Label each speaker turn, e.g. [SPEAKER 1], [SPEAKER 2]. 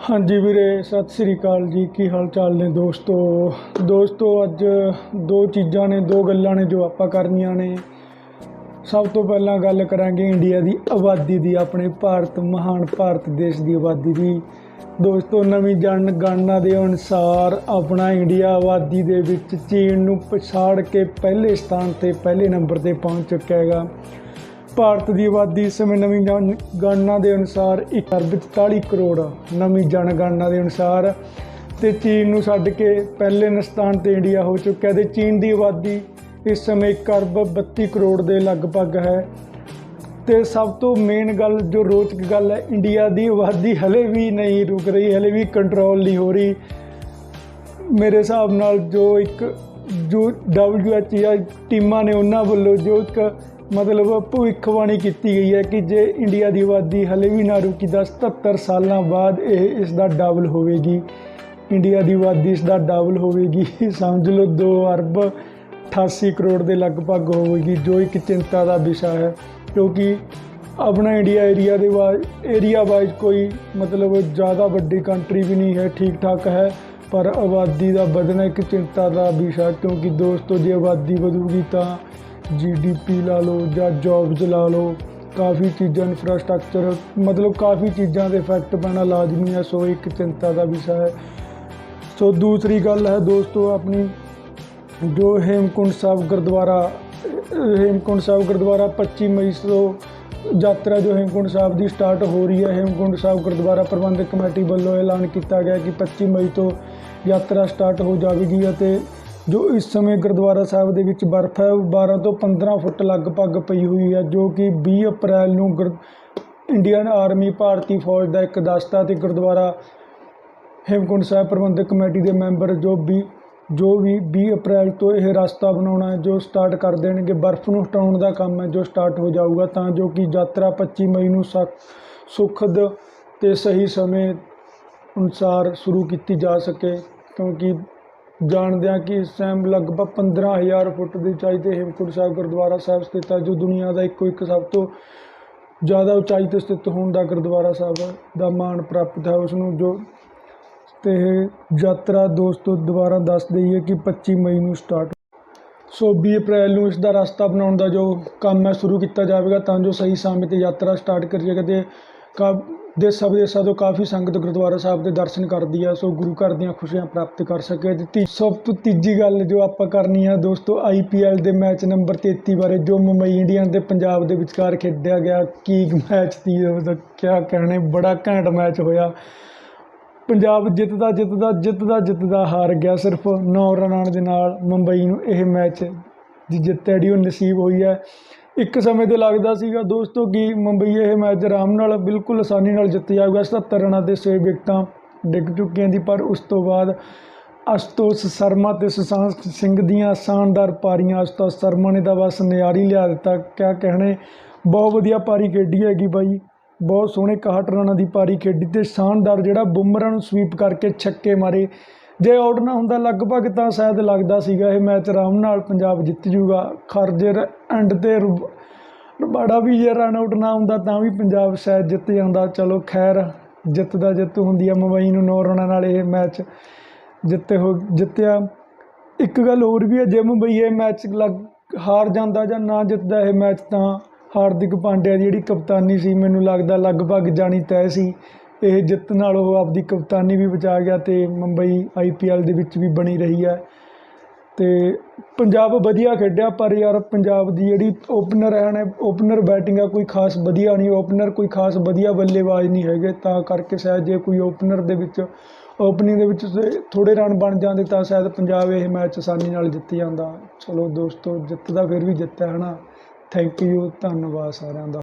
[SPEAKER 1] ਹਾਂਜੀ ਵੀਰੇ, ਸਤਿ ਸ੍ਰੀ ਅਕਾਲ ਜੀ। ਕੀ ਹਾਲ ਚਾਲ ਨੇ ਦੋਸਤੋ? ਦੋਸਤੋ, ਅੱਜ ਦੋ ਚੀਜ਼ਾਂ ਨੇ, ਦੋ ਗੱਲਾਂ ਨੇ ਜੋ ਆਪਾਂ ਕਰਨੀਆਂ ਨੇ। ਸਭ ਤੋਂ ਪਹਿਲਾਂ ਗੱਲ ਕਰਾਂਗੇ ਇੰਡੀਆ ਦੀ ਆਬਾਦੀ ਦੀ, ਆਪਣੇ ਭਾਰਤ, ਮਹਾਨ ਭਾਰਤ ਦੇਸ਼ ਦੀ ਆਬਾਦੀ ਦੀ। ਦੋਸਤੋ, ਨਵੀਂ ਜਨਗਣਨਾ ਦੇ ਅਨੁਸਾਰ ਆਪਣਾ ਇੰਡੀਆ ਆਬਾਦੀ ਦੇ ਵਿੱਚ ਚੀਨ ਨੂੰ ਪਛਾੜ ਕੇ ਪਹਿਲੇ ਸਥਾਨ ਤੇ, ਪਹਿਲੇ ਨੰਬਰ ਤੇ ਪਹੁੰਚ ਚੁੱਕਿਆ ਹੈਗਾ। ਭਾਰਤ ਦੀ ਆਬਾਦੀ ਇਸ ਸਮੇਂ ਨਵੀਂ ਜਨਗਣਨਾ ਦੇ ਅਨੁਸਾਰ 1 ਅਰਬ 44 ਕਰੋੜ ਨਵੀਂ ਜਨਗਣਨਾ ਦੇ ਅਨੁਸਾਰ ਤੇ ਚੀਨ ਨੂੰ ਛੱਡ ਕੇ ਪਹਿਲੇ ਸਥਾਨ ਤੇ ਇੰਡੀਆ ਹੋ ਚੁੱਕਿਆ ਤੇ ਚੀਨ ਦੀ ਆਬਾਦੀ ਇਸ ਸਮੇਂ 1 ਅਰਬ 32 ਕਰੋੜ ਦੇ ਲਗਭਗ ਹੈ। ਤੇ ਸਭ ਤੋਂ ਮੇਨ ਗੱਲ, ਜੋ ਰੋਚਕ ਗੱਲ ਹੈ, ਇੰਡੀਆ ਦੀ ਆਬਾਦੀ ਹਲੇ ਵੀ ਨਹੀਂ ਰੁਕ ਰਹੀ, ਹਲੇ ਵੀ ਕੰਟਰੋਲ ਨਹੀਂ ਹੋ ਰਹੀ। ਮੇਰੇ ਹਿਸਾਬ ਨਾਲ ਜੋ ਇੱਕ ਜੋ WHO ਜਾਂ ਟੀਮਾਂ ਨੇ ਉਹਨਾਂ ਵੱਲੋਂ ਜੋ ਇੱਕ ਮਤਲਬ ਭਵਿੱਖਬਾਣੀ ਕੀਤੀ ਗਈ ਹੈ ਕਿ ਜੇ ਇੰਡੀਆ ਦੀ ਆਬਾਦੀ ਹਲੇ ਵੀ ਨਾ ਰੁਕੀ ਤਾਂ 77 ਸਾਲਾਂ ਬਾਅਦ ਇਹ ਇਸ ਦਾ ਡਬਲ ਹੋਵੇਗੀ। ਇੰਡੀਆ ਦੀ ਆਬਾਦੀ ਇਸ ਦਾ ਡਬਲ ਹੋਵੇਗੀ। ਸਮਝ ਲਓ 2 ਅਰਬ 88 ਕਰੋੜ ਦੇ ਲਗਭਗ ਹੋਵੇਗੀ, ਜੋ ਇੱਕ ਚਿੰਤਾ ਦਾ ਵਿਸ਼ਾ ਹੈ। ਕਿਉਂਕਿ ਆਪਣਾ ਇੰਡੀਆ ਏਰੀਆ ਦੇ ਵਾਈਜ਼ ਏਰੀਆ ਵਾਈਜ਼ ਕੋਈ ਮਤਲਬ ਜ਼ਿਆਦਾ ਵੱਡੀ ਕੰਟਰੀ ਵੀ ਨਹੀਂ ਹੈ ਠੀਕ ਠਾਕ ਹੈ, ਪਰ ਆਬਾਦੀ ਦਾ ਵਧਣਾ ਇੱਕ ਚਿੰਤਾ ਦਾ ਵਿਸ਼ਾ ਕਿਉਂਕਿ ਦੋਸਤੋ, ਜੇ ਆਬਾਦੀ ਵਧੂਗੀ ਤਾਂ ਜੀਡੀਪੀ ਲਾ ਲਓ ਜਾਂ ਜੌਬਸ ਲਾ ਲਓ, ਕਾਫੀ ਚੀਜ਼ਾਂ ਇਨਫਰਾਸਟ੍ਰਕਚਰ ਮਤਲਬ ਕਾਫੀ ਚੀਜ਼ਾਂ ਦੇ ਇਫੈਕਟ ਪੈਣਾ ਲਾਜ਼ਮੀ ਹੈ, ਸੋ ਇੱਕ ਚਿੰਤਾ ਦਾ ਵਿਸ਼ਾ ਹੈ। ਸੋ ਦੂਸਰੀ ਗੱਲ ਹੈ ਦੋਸਤੋ ਆਪਣੀ, ਜੋ ਹੇਮਕੁੰਡ ਸਾਹਿਬ ਗੁਰਦੁਆਰਾ ਅਹ ਹੇਮਕੁੰਡ ਸਾਹਿਬ ਗੁਰਦੁਆਰਾ 25 ਮਈ ਤੋਂ ਯਾਤਰਾ ਜੋ ਹੇਮਕੁੰਡ ਸਾਹਿਬ ਦੀ ਸਟਾਰਟ ਹੋ ਰਹੀ ਹੈ ਹੇਮਕੁੰਡ ਸਾਹਿਬ ਗੁਰਦੁਆਰਾ ਪ੍ਰਬੰਧਕ ਕਮੇਟੀ ਵੱਲੋਂ ਐਲਾਨ ਕੀਤਾ ਗਿਆ ਕਿ 25 ਮਈ ਤੋਂ ਯਾਤਰਾ ਸਟਾਰਟ ਹੋ ਜਾਵੇਗੀ ਅਤੇ ਜੋ ਇਸ ਸਮੇਂ ਗੁਰਦੁਆਰਾ ਸਾਹਿਬ ਦੇ ਵਿੱਚ ਬਰਫ਼ ਹੈ, ਉਹ 12 ਤੋਂ 15 ਫੁੱਟ ਲਗਭਗ ਪਈ ਹੋਈ ਹੈ, ਜੋ ਕਿ 20 ਅਪ੍ਰੈਲ ਨੂੰ ਗੁਰ, ਇੰਡੀਅਨ ਆਰਮੀ ਭਾਰਤੀ ਫੌਜ ਦਾ ਇੱਕ ਦਸਤਾ ਤੇ ਗੁਰਦੁਆਰਾ ਹੇਮਕੁੰਡ ਸਾਹਿਬ ਪ੍ਰਬੰਧਕ ਕਮੇਟੀ ਦੇ ਮੈਂਬਰ ਜੋ ਵੀ ਜੋ ਵੀ 20 ਅਪ੍ਰੈਲ ਤੋਂ ਇਹ ਰਸਤਾ ਬਣਾਉਣਾ ਹੈ, ਜੋ ਸਟਾਰਟ ਕਰ ਦੇਣਗੇ, ਬਰਫ਼ ਨੂੰ ਹਟਾਉਣ ਦਾ ਕੰਮ ਹੈ, ਜੋ ਸਟਾਰਟ ਹੋ ਜਾਊਗਾ, ਤਾਂ ਜੋ ਕਿ ਯਾਤਰਾ 25 ਮਈ ਨੂੰ ਸਖ ਸੁਖਦ ਤੇ ਸਹੀ ਸਮੇਂ ਅਨੁਸਾਰ ਸ਼ੁਰੂ ਕੀਤੀ ਜਾ ਸਕੇ, ਕਿਉਂਕਿ ਜਾਣਦਿਆਂ ਕਿ ਇਸ ਟਾਈਮ ਲਗਭਗ 15000 ਫੁੱਟ ਦੀ ਉਚਾਈ ਤੇ ਹੇਮਕੁੰਟ ਸਾਹਿਬ ਗੁਰਦੁਆਰਾ ਸਾਹਿਬ ਸਥਿਤ ਹੈ, ਜੋ ਦੁਨੀਆ ਦਾ ਇੱਕੋ ਇੱਕ ਸਭ ਤੋਂ ਜ਼ਿਆਦਾ ਉਚਾਈ ਤੇ ਸਥਿਤ ਹੋਣ ਦਾ ਗੁਰਦੁਆਰਾ ਸਾਹਿਬ ਦਾ ਮਾਣ ਪ੍ਰਾਪਤ ਹੈ। ਉਸ ਨੂੰ ਜੋ ਤੇ ਇਹ ਯਾਤਰਾ ਦੋਸਤੋ ਦੁਬਾਰਾ ਦੱਸ ਦਈਏ ਕਿ 25 ਮਈ ਨੂੰ ਸਟਾਰਟ ਸੋ 20 ਅਪ੍ਰੈਲ ਨੂੰ ਇਸ ਦਾ ਰਸਤਾ ਬਣਾਉਣ ਦਾ ਜੋ ਕੰਮ ਹੈ, ਸ਼ੁਰੂ ਕੀਤਾ ਜਾਵੇਗਾ, ਤਾਂ ਜੋ ਸਹੀ ਸਮੇਂ ਤੇ ਯਾਤਰਾ ਸਟਾਰਟ ਕਰੀ ਜਾਵੇ ਤੇ ਦੇਸ਼ਾਂ ਵਿਦੇਸ਼ਾਂ ਤੋਂ ਕਾਫੀ ਸੰਗਤ ਗੁਰਦੁਆਰਾ ਸਾਹਿਬ ਦੇ ਦਰਸ਼ਨ ਕਰਦੀ ਹੈ ਸੋ ਗੁਰੂ ਘਰ ਦੀਆਂ ਖੁਸ਼ੀਆਂ ਪ੍ਰਾਪਤ ਕਰ ਸਕੇ। ਤੇ ਤੀ, ਸਭ ਤੋਂ ਤੀਜੀ ਗੱਲ ਜੋ ਆਪਾਂ ਕਰਨੀ ਹੈ ਦੋਸਤੋ ਆਈਪੀਐਲ ਦੇ ਮੈਚ ਨੰਬਰ 33 ਬਾਰੇ, ਜੋ ਮੁੰਬਈ ਇੰਡੀਅਨਸ ਦੇ ਪੰਜਾਬ ਦੇ ਵਿਚਕਾਰ ਖੇਡਿਆ ਗਿਆ, ਕੀ ਮੈਚ ਸੀ, ਉਹਦਾ ਕਿਆ ਕਹਿਣੇ, ਬੜਾ ਘੈਂਟ ਮੈਚ ਹੋਇਆ। ਪੰਜਾਬ ਜਿੱਤਦਾ ਜਿੱਤਦਾ ਜਿੱਤਦਾ ਜਿੱਤਦਾ ਹਾਰ ਗਿਆ, ਸਿਰਫ 9 ਰਨਾਂ ਦੇ ਨਾਲ ਮੁੰਬਈ ਨੂੰ ਇਹ ਮੈਚ ਦੀ ਜਿੱਤ ਜਿਹੜੀ ਉਹ ਨਸੀਬ ਹੋਈ ਹੈ। ਇੱਕ ਸਮੇਂ ਤੇ ਲੱਗਦਾ ਸੀਗਾ, ਦੋਸਤੋ, ਕਿ ਮੁੰਬਈ ਇਹ ਮੈਚ ਆਰਾਮ ਨਾਲ, ਬਿਲਕੁਲ ਆਸਾਨੀ ਨਾਲ ਜਿੱਤ ਜਾਊਗਾ। 77 ਰਨਾਂ ਤੇ 6 ਵਿਕਟਾਂ ਡਿੱਗ ਚੁੱਕੀਆਂ ਦੀ, ਪਰ ਉਸ ਤੋਂ ਬਾਅਦ ਅਸ਼ਤੋਸ਼ ਸ਼ਰਮਾ ਤੇ ਸੁਸ਼ਾਂਤ ਸਿੰਘ ਦੀਆਂ ਸ਼ਾਨਦਾਰ ਪਾਰੀਆਂ। ਅਸ਼ਤੋਸ਼ ਸ਼ਰਮਾ ਨੇ ਤਾਂ ਬਸ ਨਿਆਰੀ ਲਿਆ ਦਿੱਤਾ। ਕਿਆ ਕਹਿਣੇ, ਬਹੁਤ ਵਧੀਆ ਪਾਰੀ ਖੇਡੀ ਹੈਗੀ ਬਾਈ। ਬਹੁਤ ਸੋਹਣੇ 61 ਰਨਾਂ ਦੀ ਪਾਰੀ ਖੇਡੀ ਤੇ ਸ਼ਾਨਦਾਰ ਜਿਹੜਾ ਬੁਮਰਾਂ ਨੂੰ ਸਵੀਪ ਕਰਕੇ ਛੱਕੇ ਮਾਰੇ। ਜੇ ਆਊਟ ਨਾ ਹੁੰਦਾ, ਲਗਭਗ ਤਾਂ ਸ਼ਾਇਦ ਲੱਗਦਾ ਸੀਗਾ ਇਹ ਮੈਚ ਆਰਾਮ ਨਾਲ ਪੰਜਾਬ ਜਿੱਤ ਜੂਗਾ। ਖਰਜਰ ਐਂਡ ਤੇ ਰਬ- ਰਬਾੜਾ ਵੀ ਜੇ ਰਨ ਆਊਟ ਨਾ ਹੁੰਦਾ, ਤਾਂ ਵੀ ਪੰਜਾਬ ਸ਼ਾਇਦ ਜਿੱਤ ਜਾਂਦਾ। ਚਲੋ ਖੈਰ, ਜਿੱਤ ਦਾ ਜਿੱਤ ਹੁੰਦੀ ਆ। ਮੁੰਬਈ ਨੂੰ 9 ਰਨਾਂ ਨਾਲ ਇਹ ਮੈਚ ਜਿੱਤੇ ਹੋ ਜਿੱਤਿਆ। ਇੱਕ ਗੱਲ ਹੋਰ ਵੀ ਹੈ ਜੇ ਮੁੰਬਈ ਇਹ ਮੈਚ ਲੱਗ ਹਾਰ ਜਾਂਦਾ ਜਾਂ ਨਾ ਜਿੱਤਦਾ ਇਹ ਮੈਚ, ਤਾਂ ਹਾਰਦਿਕ ਪਾਂਡਿਆ ਦੀ ਜਿਹੜੀ ਕਪਤਾਨੀ ਸੀ, ਮੈਨੂੰ ਲੱਗਦਾ ਲਗਭਗ ਜਾਣੀ ਤੈਅ ਸੀ। ਇਹ ਜਿੱਤ ਨਾਲ ਉਹ ਆਪਦੀ ਕਪਤਾਨੀ ਵੀ ਬਚਾ ਗਿਆ ਤੇ ਮੁੰਬਈ ਆਈਪੀਐਲ ਦੇ ਵਿੱਚ ਵੀ ਬਣੀ ਰਹੀ ਹੈ। ਤੇ ਪੰਜਾਬ ਵਧੀਆ ਖੇਡਿਆ, ਪਰ ਯਾਰ ਪੰਜਾਬ ਦੀ ਜਿਹੜੀ ਓਪਨਰ ਹੈ ਨੇ, ਓਪਨਰ ਬੈਟਿੰਗ ਆ, ਕੋਈ ਖਾਸ ਵਧੀਆ ਨਹੀਂ, ਓਪਨਰ ਕੋਈ ਖਾਸ ਵਧੀਆ ਬੱਲੇਬਾਜ਼ ਨਹੀਂ ਹੈਗੇ, ਤਾਂ ਕਰਕੇ ਸ਼ਾਇਦ ਜੇ ਕੋਈ ਓਪਨਰ ਦੇ ਵਿੱਚ, ਓਪਨਿੰਗ ਦੇ ਵਿੱਚ ਥੋੜੇ ਰਨ ਬਣ ਜਾਂਦੇ, ਤਾਂ ਸ਼ਾਇਦ ਪੰਜਾਬ ਇਹ ਮੈਚ ਆਸਾਨੀ ਨਾਲ ਜਿੱਤ ਜਾਂਦਾ। ਚਲੋ ਦੋਸਤੋ ਜਿੱਤ ਦਾ ਫਿਰ ਵੀ ਜਿੱਤਿਆ, ਹੈ ਨਾ? ਥੈਂਕ ਯੂ ਧੰਨਵਾਦ ਸਾਰਿਆਂ ਦਾ।